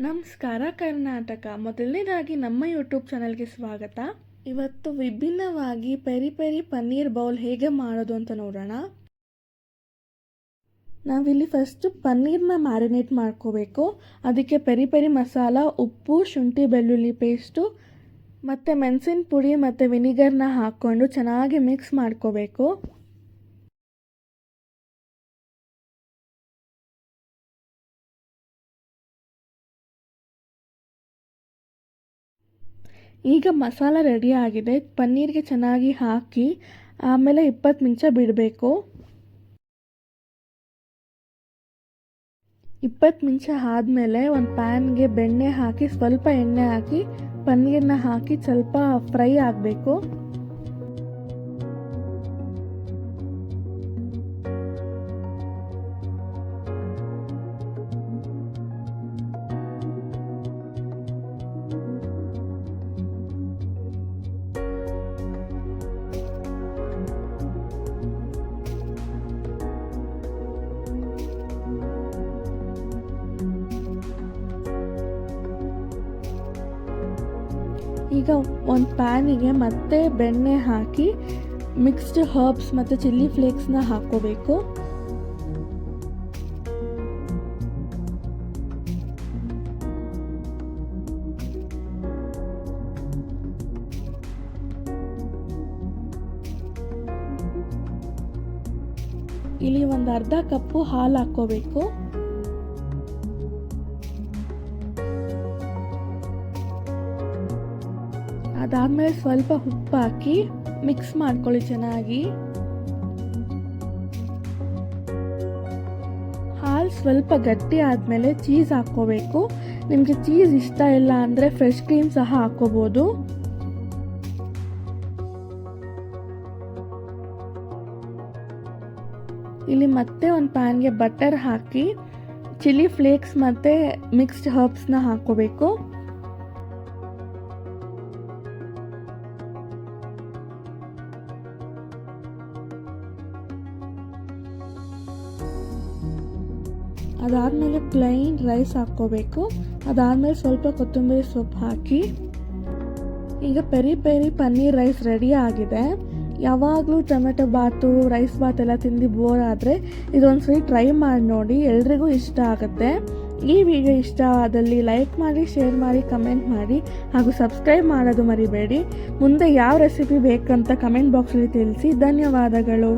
ನಮಸ್ಕಾರ, ಕರ್ನಾಟಕ. ಮೊದಲನೇದಾಗಿ ನಮ್ಮ ಯೂಟ್ಯೂಬ್ ಚಾನಲ್ಗೆ ಸ್ವಾಗತ. ಇವತ್ತು ವಿಭಿನ್ನವಾಗಿ ಪೆರಿ ಪೆರಿ ಪನ್ನೀರ್ ಬೌಲ್ ಹೇಗೆ ಮಾಡೋದು ಅಂತ ನೋಡೋಣ. ನಾವಿಲ್ಲಿ ಫಸ್ಟು ಪನ್ನೀರ್ನ ಮ್ಯಾರಿನೇಟ್ ಮಾಡ್ಕೋಬೇಕು. ಅದಕ್ಕೆ ಪೆರಿ ಪೆರಿ ಮಸಾಲ, ಉಪ್ಪು, ಶುಂಠಿ, ಬೆಳ್ಳುಳ್ಳಿ ಪೇಸ್ಟು ಮತ್ತು ಮೆಣಸಿನ ಪುಡಿ ಮತ್ತು ವಿನಿಗರ್ನ ಹಾಕ್ಕೊಂಡು ಚೆನ್ನಾಗಿ ಮಿಕ್ಸ್ ಮಾಡ್ಕೋಬೇಕು. ಈಗ ಮಸಾಲ ರೆಡಿ ಆಗಿದೆ. ಪನ್ನೀರ್ಗೆ ಚೆನ್ನಾಗಿ ಹಾಕಿ ಆಮೇಲೆ ಇಪ್ಪತ್ತು ನಿಮಿಷ ಬಿಡಬೇಕು. ಇಪ್ಪತ್ತು ನಿಮಿಷ ಆದಮೇಲೆ ಒಂದು ಪ್ಯಾನ್ಗೆ ಬೆಣ್ಣೆ ಹಾಕಿ ಸ್ವಲ್ಪ ಎಣ್ಣೆ ಹಾಕಿ ಪನ್ನೀರನ್ನ ಹಾಕಿ ಸ್ವಲ್ಪ ಫ್ರೈ ಆಗಬೇಕು. ಈಗ ಒಂದು ಪ್ಯಾನಿಗೆ ಮತ್ತೆ ಬೆಣ್ಣೆ ಹಾಕಿ ಮಿಕ್ಸ್ಡ್ ಹರ್ಬ್ಸ್ ಮತ್ತು ಚಿಲ್ಲಿ ಫ್ಲೇಕ್ಸ್ನ ಹಾಕ್ಕೋಬೇಕು. ಇಲ್ಲಿ ಒಂದು ಅರ್ಧ ಕಪ್ಪು ಹಾಲು ಹಾಕ್ಕೋಬೇಕು. ಅದಾದಮೇಲೆ ಸ್ವಲ್ಪ ಉಪ್ಪು ಹಾಕಿ ಮಿಕ್ಸ್ ಮಾಡ್ಕೊಳ್ಳಿ ಚೆನ್ನಾಗಿ. ಹಾಲು ಸ್ವಲ್ಪ ಗಟ್ಟಿ ಆದಮೇಲೆ ಚೀಸ್ ಹಾಕ್ಕೋಬೇಕು. ನಿಮಗೆ ಚೀಸ್ ಇಷ್ಟ ಇಲ್ಲ ಅಂದರೆ ಫ್ರೆಶ್ ಕ್ರೀಮ್ ಸಹ ಹಾಕ್ಕೋಬೋದು. ಇಲ್ಲಿ ಮತ್ತೆ ಒಂದು ಪ್ಯಾನ್ಗೆ ಬಟರ್ ಹಾಕಿ ಚಿಲ್ಲಿ ಫ್ಲೇಕ್ಸ್ ಮತ್ತು ಮಿಕ್ಸ್ಡ್ ಹರ್ಬ್ಸ್ನ ಹಾಕ್ಕೋಬೇಕು. ಅದಾದಮೇಲೆ ಪ್ಲೈನ್ ರೈಸ್ ಹಾಕ್ಕೋಬೇಕು. ಅದಾದಮೇಲೆ ಸ್ವಲ್ಪ ಕೊತ್ತಂಬರಿ ಸೊಪ್ಪು ಹಾಕಿ. ಈಗ peri peri paneer rice ready ಆಗಿದೆ. ಯಾವಾಗಲೂ ಟೊಮೆಟೊ ಬಾತು ರೈಸ್ ಬಾತ್ ಎಲ್ಲ ತಿಂದು ಬೋರ್ ಆದರೆ ಇದೊಂದು ಸರಿ ಟ್ರೈ ಮಾಡಿ ನೋಡಿ, ಎಲ್ರಿಗೂ ಇಷ್ಟ ಆಗುತ್ತೆ. ಈ ವಿಡಿಯೋ ಇಷ್ಟ ಆದಲ್ಲಿ ಲೈಕ್ ಮಾಡಿ ಶೇರ್ ಮಾಡಿ ಕಮೆಂಟ್ ಮಾಡಿ ಹಾಗೂ ಸಬ್ಸ್ಕ್ರೈಬ್ ಮಾಡೋದು ಮರಿಬೇಡಿ. ಮುಂದೆ ಯಾವ ರೆಸಿಪಿ ಬೇಕಂತ ಕಮೆಂಟ್ ಬಾಕ್ಸಲ್ಲಿ ತಿಳಿಸಿ. ಧನ್ಯವಾದಗಳು.